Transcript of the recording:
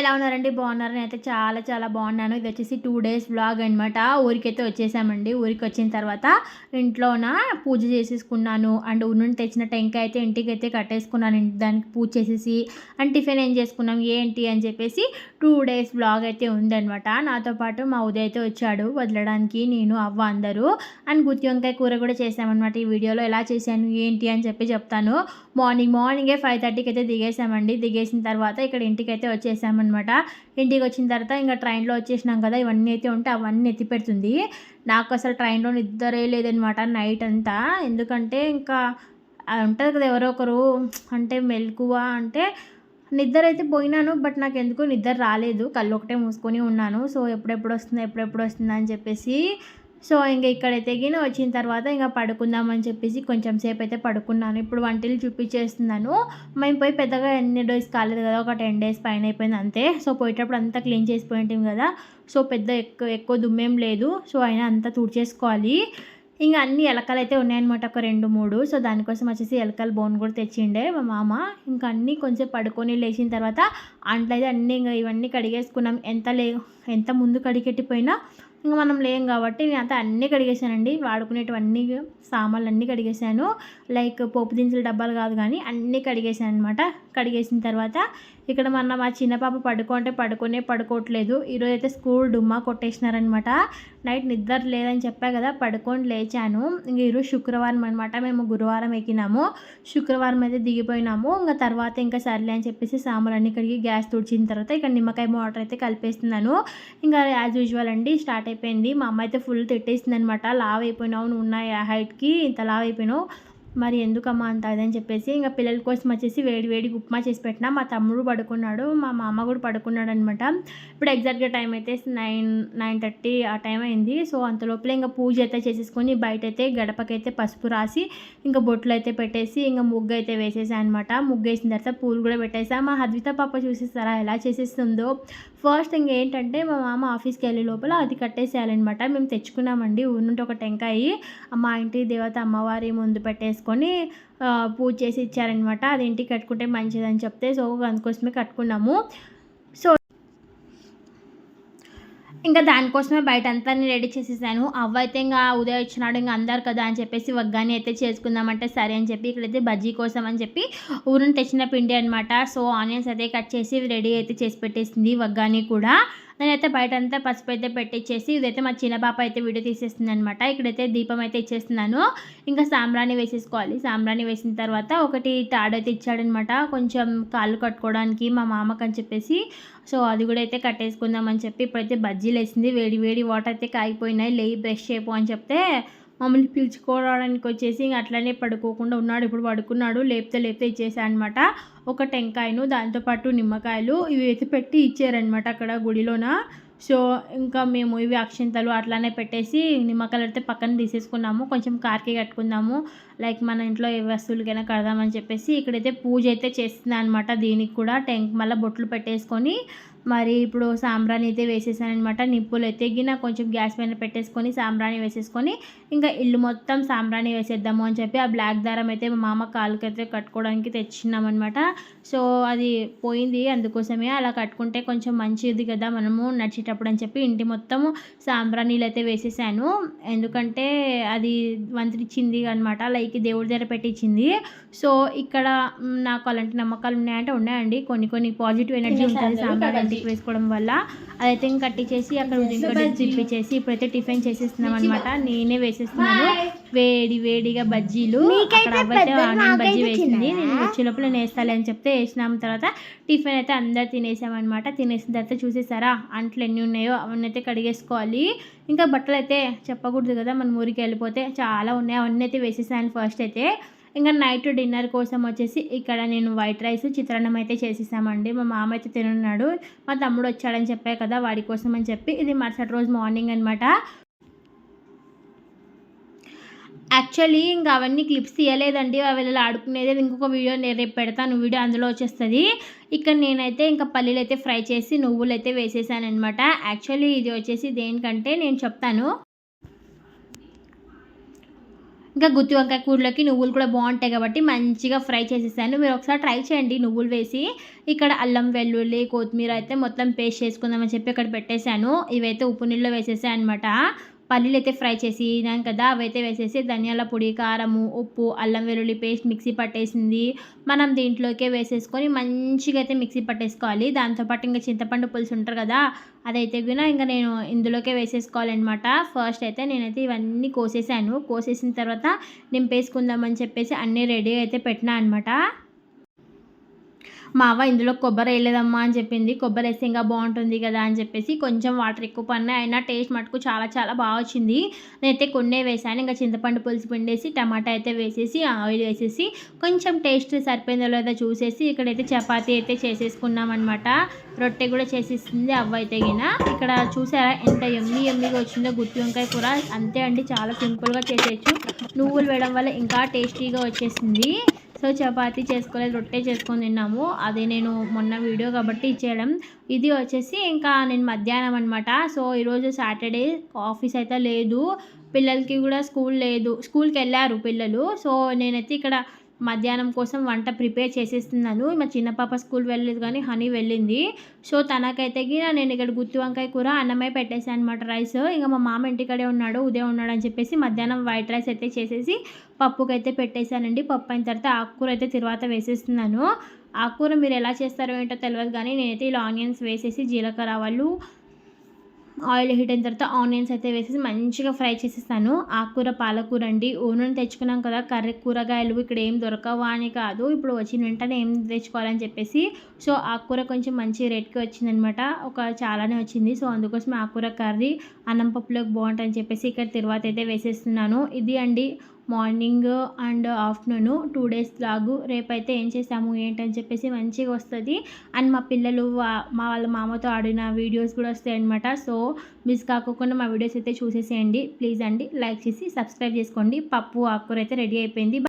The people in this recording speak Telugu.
ఎలా ఉన్నారండి? బాగున్నారు? నేనైతే చాలా చాలా బాగున్నాను. ఇది వచ్చేసి టూ డేస్ బ్లాగ్ అనమాట ఊరికైతే వచ్చేసామండి. ఊరికి వచ్చిన తర్వాత ఇంట్లోన పూజ చేసేసుకున్నాను. అండ్ ఊరి తెచ్చిన టెంకాయ అయితే ఇంటికి అయితే కట్టేసుకున్నాను దానికి పూజ చేసేసి అండ్ టిఫిన్ ఏం చేసుకున్నాం? ఏంటి? అని చెప్పేసి టూ డేస్ బ్లాగ్ అయితే ఉందనమాట నాతో పాటు మా ఉదయ్ అయితే వచ్చాడు వదలడానికి. నేను అవ్వ అందరూ. అండ్ గుత్తి వంకాయ కూర కూడా చేసామన్నమాట ఈ వీడియోలో. ఎలా చేశాను? ఏంటి? అని చెప్పి చెప్తాను. మార్నింగ్ మార్నింగే ఫైవ్ థర్టీకి అయితే దిగేసామండి. దిగేసిన తర్వాత ఇక్కడ ఇంటికి అయితే వచ్చేసామన్నమాట. ఇంటికి వచ్చిన తర్వాత ఇంకా ట్రైన్లో వచ్చేసినాం కదా ఇవన్నీ అయితే ఉంటే అవన్నీ ఎత్తి పెడుతుంది. నాకు అసలు ట్రైన్లో నిద్రే లేదనమాట నైట్ అంతా. ఎందుకంటే ఇంకా ఉంటుంది కదా ఎవరో ఒకరు అంటే మెలకువ అంటే నిద్ర అయితే పోయినాను బట్ నాకు ఎందుకు నిద్ర రాలేదు. కళ్ళు ఒకటే మూసుకొని ఉన్నాను. సో ఎప్పుడెప్పుడు వస్తుందా ఎప్పుడెప్పుడు వస్తుందా అని చెప్పేసి సో ఇంకా ఇక్కడైతే గిన వచ్చిన తర్వాత ఇంకా పడుకుందామని చెప్పేసి కొంచెం సేపు అయితే పడుకున్నాను. ఇప్పుడు వంటలు చూపించేస్తున్నాను. మేము పోయి పెద్దగా ఎన్ని డేస్ కాలేదు కదా ఒక టెన్ డేస్ పైన అయిపోయింది అంతే. సో పోయేటప్పుడు అంతా క్లీన్ చేసిపోయింటాం కదా. సో పెద్ద ఎక్కువ ఎక్కువ దుమ్మేం లేదు. సో అయినా అంతా తుడిచేసుకోవాలి. ఇంకా అన్ని ఎలకలు అయితే ఉన్నాయన్నమాట ఒక రెండు మూడు. సో దానికోసం వచ్చేసి ఎలకల బోన్ కూడా తెచ్చిండే మా మామ. ఇంకా అన్నీ కొంచెం పడుకొని లేచిన తర్వాత అంట్లో అయితే అన్నీ ఇంకా ఇవన్నీ కడిగేసుకున్నాం. ఎంత లే ఎంత ముందు కడిగెట్టిపోయినా ఇంకా మనం లేం కాబట్టి నేను అంతా అన్నీ కడిగేసానండి వాడుకునేటివన్నీ సామాన్లు అన్నీ కడిగేసాను లైక్ పోపు దినుసుల డబ్బాలు కాదు కానీ అన్నీ కడిగేసాను అనమాట కడిగేసిన తర్వాత ఇక్కడ మొన్న మా చిన్న పాప పడుకుంటే పడుకునే పడుకోవట్లేదు. ఈరోజు అయితే స్కూల్ డుమ్మా కొట్టేసినారనమాట నైట్ నిద్ర లేదని చెప్పా కదా పడుకొని లేచాను. ఇంక ఈరోజు శుక్రవారం అనమాట మేము గురువారం ఎక్కినాము. శుక్రవారం అయితే దిగిపోయినాము. ఇంకా తర్వాత ఇంకా సర్లే అని చెప్పేసి సాంబార్ ఇక్కడికి గ్యాస్ తుడిచిన తర్వాత ఇక్కడ నిమ్మకాయ వాటర్ అయితే కలిపేస్తున్నాను. ఇంకా యాజ్ యూజువల్ అండి స్టార్ట్ అయిపోయింది. మా అమ్మ అయితే ఫుల్ తిట్టేసింది అనమాట లావ్ అయిపోయినావు నువ్వు ఉన్న హైట్కి ఇంత లావ్ అయిపోయినావు. మరి ఎందుకమ్మా అంత అదని చెప్పేసి ఇంకా పిల్లల కోసం వచ్చేసి వేడి వేడి ఉప్మా చేసి పెట్టిన. మా తమ్ముడు పడుకున్నాడు మా మామ కూడా పడుకున్నాడు అనమాట ఇప్పుడు ఎగ్జాక్ట్గా టైం అయితే నైన్ నైన్ థర్టీ ఆ టైం అయింది. సో అంతలోపలే ఇంకా పూజ అయితే చేసేసుకొని బయట అయితే గడపకైతే పసుపు రాసి ఇంకా బొట్లు అయితే పెట్టేసి ఇంకా ముగ్గు అయితే వేసేసా అనమాట ముగ్గు వేసిన తర్వాత పూలు కూడా పెట్టేసా. మా హద్విత పాప చూసేస్తారా? ఎలా చేసేస్తుందో? ఫస్ట్ థింగ్ ఏంటంటే మా మామ ఆఫీస్కి వెళ్ళే లోపల అది కట్టేసేయాలన్నమాట. మేము తెచ్చుకున్నామండి. ఊరి నుండి ఒక టెంకాయ. మా ఇంటి దేవత అమ్మవారి ముందు పెట్టేసుకొని పూజ చేసి ఇచ్చారనమాట అది ఇంటికి కట్టుకుంటే మంచిదని చెప్తే సో అందుకోసమే కట్టుకున్నాము. సో ఇంకా దానికోసమే బయట అంతా రెడీ చేసేసాను. అవ్వ అయితే ఇంకా ఉదయం వచ్చినాడు ఇంకా అందరు కదా అని చెప్పేసి వగ్గాని అయితే చేసుకుందామంటే సరే అని చెప్పి ఇక్కడైతే బజ్జీ కోసం అని చెప్పి ఊరిని తెచ్చిన పిండి అనమాట సో ఆనియన్స్ అయితే కట్ చేసి రెడీ అయితే చేసి పెట్టేసింది వగ్గాని కూడా. నేనైతే బయట అంతా పసుపు అయితే పెట్టించేసి ఇదైతే మా చిన్న పాప అయితే వీడియో తీసేస్తుంది అనమాట ఇక్కడైతే దీపం అయితే ఇచ్చేస్తున్నాను. ఇంకా సాంబ్రాణి వేసేసుకోవాలి. సాంబ్రాణి వేసిన తర్వాత ఒకటి తాడైతే ఇచ్చాడనమాట కొంచెం కాళ్ళు కట్టుకోవడానికి మా మామకు అని చెప్పేసి. సో అది కూడా అయితే కట్టేసుకుందామని చెప్పి ఇప్పుడైతే బజ్జీలు వేసింది వేడి వేడి వాటర్ అయితే కాగిపోయినాయి. లేయి బ్రష్ చేయపు అని చెప్తే మమ్మల్ని పిలుచుకోవడానికి వచ్చేసి ఇంక అట్లనే పడుకోకుండా ఉన్నాడు. ఇప్పుడు పడుకున్నాడు. లేపితే లేపితే ఇచ్చేసా అనమాట ఒక టెంకాయను దాంతోపాటు నిమ్మకాయలు ఇవి అయితే పెట్టి ఇచ్చారనమాట అక్కడ గుడిలోన. సో ఇంకా మేము ఇవి అక్షింతలు అట్లానే పెట్టేసి నిమ్మకాయలు అయితే పక్కన తీసేసుకున్నాము. కొంచెం కార్కి కట్టుకుందాము. లైక్ మన ఇంట్లో ఏ వస్తువులకైనా కడదామని చెప్పేసి ఇక్కడైతే పూజ అయితే చేస్తుంది అనమాట దీనికి కూడా. టెంక్ మళ్ళీ బొట్లు పెట్టేసుకొని మరి ఇప్పుడు సాంబ్రాణి అయితే వేసేసాను అనమాట నిప్పులు అయితే గిన కొంచెం గ్యాస్ పైన పెట్టేసుకొని సాంబ్రాణి వేసేసుకొని ఇంకా ఇల్లు మొత్తం సాంబ్రాణి వేసేద్దాము అని చెప్పి ఆ బ్లాక్ దారం అయితే మా మామ కాలుకి అయితే కట్టుకోవడానికి తెచ్చినామన్నమాట. సో అది పోయింది అందుకోసమే అలా కట్టుకుంటే కొంచెం మంచిది కదా మనము నడిచేటప్పుడు అని చెప్పి ఇంటి మొత్తము సాంబ్రాణీలు అయితే వేసేసాను. ఎందుకంటే అది వంతరిచ్చింది అనమాట లైక్ దేవుడి దగ్గర పెట్టించింది సో ఇక్కడ నాకు అలాంటి నమ్మకాలు ఉన్నాయంటే ఉన్నాయండి. కొన్ని కొన్ని పాజిటివ్ ఎనర్జీ ఉంటుంది సాంబ్రాణి ఇంటికి వేసుకోవడం వల్ల అదైతే ఇంకా కట్టించేసి అక్కడ ఇంకోటి తిప్పించేసి ఇప్పుడైతే టిఫిన్ చేసేస్తున్నాం అనమాట నేనే వేసేస్తున్నాను. వేడి వేడిగా బజ్జీలు. అక్కడ అవ్వైతే ఆనియన్ బజ్జీ వేసింది. నేను వచ్చే లోపల నేస్తాలే అని చెప్తే వేసినాం. తర్వాత టిఫిన్ అయితే అందరు తినేసామన్నమాట తినేసిన తర్వాత చూసేసారా? అంట్లు ఎన్ని ఉన్నాయో అవన్నీ అయితే కడిగేసుకోవాలి. ఇంకా బట్టలు అయితే చెప్పకూడదు కదా. మన ఊరికి వెళ్ళిపోతే చాలా ఉన్నాయి. అవన్నీ అయితే వేసేసాను ఫస్ట్ అయితే. ఇంకా నైట్ డిన్నర్ కోసం వచ్చేసి ఇక్కడ నేను వైట్ రైస్ చిత్రాన్నం అయితే చేసేసామండి. మా మామ అయితే తినున్నాడు. మా తమ్ముడు వచ్చాడని చెప్పా కదా వాడి కోసం అని చెప్పి ఇది మరుసటి రోజు మార్నింగ్ అనమాట యాక్చువల్లీ ఇంకా అవన్నీ క్లిప్స్ తీయలేదండి. అవి ఆడుకునేది ఇంకొక వీడియో నేను రేపు పెడతాను. వీడియో అందులో వచ్చేస్తుంది. ఇక్కడ నేనైతే ఇంకా పల్లీలు అయితే ఫ్రై చేసి నువ్వులు అయితే వేసేసాను అనమాట యాక్చువల్లీ ఇది వచ్చేసి దేనికంటే నేను చెప్తాను. ఇంకా గుత్తి వంకాయ కూరలోకి నువ్వులు కూడా బాగుంటాయి కాబట్టి మంచిగా ఫ్రై చేసేసాను. మీరు ఒకసారి ట్రై చేయండి నువ్వులు వేసి. ఇక్కడ అల్లం వెల్లుల్లి కొత్తిమీర అయితే మొత్తం పేస్ట్ చేసుకుందామని చెప్పి ఇక్కడ పెట్టేశాను. ఇవైతే ఉప్పు నీళ్ళు వేసేసాయి అనమాట పల్లీలు అయితే ఫ్రై చేసినాం కదా అవైతే వేసేసి ధనియాల పొడి కారము ఉప్పు అల్లం వెల్లుల్లి పేస్ట్ మిక్సీ పట్టేసింది. మనం దీంట్లోకే వేసేసుకొని మంచిగా అయితే మిక్సీ పట్టేసుకోవాలి. దాంతోపాటు ఇంకా చింతపండు పులుసు ఉంటారు కదా అదైతే కూడా ఇంకా నేను ఇందులోకే వేసేసుకోవాలన్నమాట. ఫస్ట్ అయితే నేనైతే ఇవన్నీ కోసేసాను. కోసేసిన తర్వాత నింపేసుకుందామని చెప్పేసి అన్నీ రెడీ అయితే పెట్టినా అనమాట మా అవ్వ ఇందులో కొబ్బరి వేయలేదమ్మా అని చెప్పింది. కొబ్బరి వేస్తే ఇంకా బాగుంటుంది కదా అని చెప్పేసి కొంచెం వాటర్ ఎక్కువ పడినా అయినా టేస్ట్ మటుకు చాలా చాలా బాగా వచ్చింది. నేనైతే కొన్నే వేసాను. ఇంకా చింతపండు పులుసు పిండేసి టమాటా అయితే వేసేసి ఆయిల్ వేసేసి కొంచెం టేస్ట్ సరిపోయిందో లేదో చూసేసి ఇక్కడైతే చపాతీ అయితే చేసేసుకున్నాం అనమాట రొట్టె కూడా చేసేసింది అవ్వ అయితే గిన. ఇక్కడ చూసారా ఎంత ఎమ్మి ఎమ్మిగా వచ్చిందో గుత్తి వంకాయ కూర. అంతే అండి చాలా సింపుల్గా చేసేయచ్చు. నువ్వులు వేయడం వల్ల ఇంకా టేస్టీగా వచ్చేసింది. సో చపాతీ చేసుకోలేదు రొట్టె చేసుకొని తిన్నాము. అది నేను మొన్న వీడియో కాబట్టి ఇచ్చేయడం. ఇది వచ్చేసి ఇంకా నేను మధ్యాహ్నం అనమాట సో ఈరోజు సాటర్డే ఆఫీస్ అయితే లేదు. పిల్లలకి కూడా స్కూల్ లేదు. స్కూల్కి వెళ్ళారు పిల్లలు. సో నేనైతే ఇక్కడ మధ్యాహ్నం కోసం వంట ప్రిపేర్ చేసేస్తున్నాను. మా చిన్న పాప స్కూల్ వెళ్ళలేదు కానీ హనీ వెళ్ళింది. సో తనకైతే నేను ఇక్కడ గుత్తి వంకాయ కూర అన్నమే పెట్టేసాను అనమాట రైస్. ఇంకా మా మామ ఇంటికడే ఉన్నాడు ఉదయం ఉన్నాడు అని చెప్పేసి మధ్యాహ్నం వైట్ రైస్ అయితే చేసేసి పప్పుకైతే పెట్టేశానండి. పప్పు అయిన తర్వాత ఆకుకూర అయితే తర్వాత వేసేస్తున్నాను. ఆకుకూర మీరు ఎలా చేస్తారో ఏంటో తెలియదు కానీ నేనైతే ఇలా ఆనియన్స్ వేసేసి జీలకర్ర వాళ్ళు ఆయిల్ హీట్ అయిన తర్వాత ఆనియన్స్ అయితే వేసేసి మంచిగా ఫ్రై చేసేస్తాను. ఆకుకూర పాలకూర అండి. ఓనూనె తెచ్చుకున్నాం కదా కర్రీ కూరగాయలు ఇక్కడ ఏం దొరకవా అని కాదు. ఇప్పుడు వచ్చిన వెంటనే ఏం తెచ్చుకోవాలని చెప్పేసి. సో ఆకుకూర కొంచెం మంచి రేట్కి వచ్చిందనమాట. ఒక చాలానే వచ్చింది. సో అందుకోసం ఆకుకూర కర్రీ అన్నం పప్పులోకి బాగుంటుందని చెప్పేసి ఇక్కడ తర్వాత అయితే వేసేస్తున్నాను. ఇది అండి morning and afternoon two days లాగు రేపైతే ఏం చేసాము ఏంటని చెప్పేసి మంచిగా వస్తుంది. అండ్ మా పిల్లలు మా వాళ్ళ మామతో ఆడిన వీడియోస్ కూడా వస్తాయి అనమాట సో మిస్ కాకుండా మా వీడియోస్ అయితే చూసేసేయండి. ప్లీజ్ అండి లైక్ చేసి సబ్స్క్రైబ్ చేసుకోండి. పప్పు ఆకుకూర అయితే రెడీ అయిపోయింది.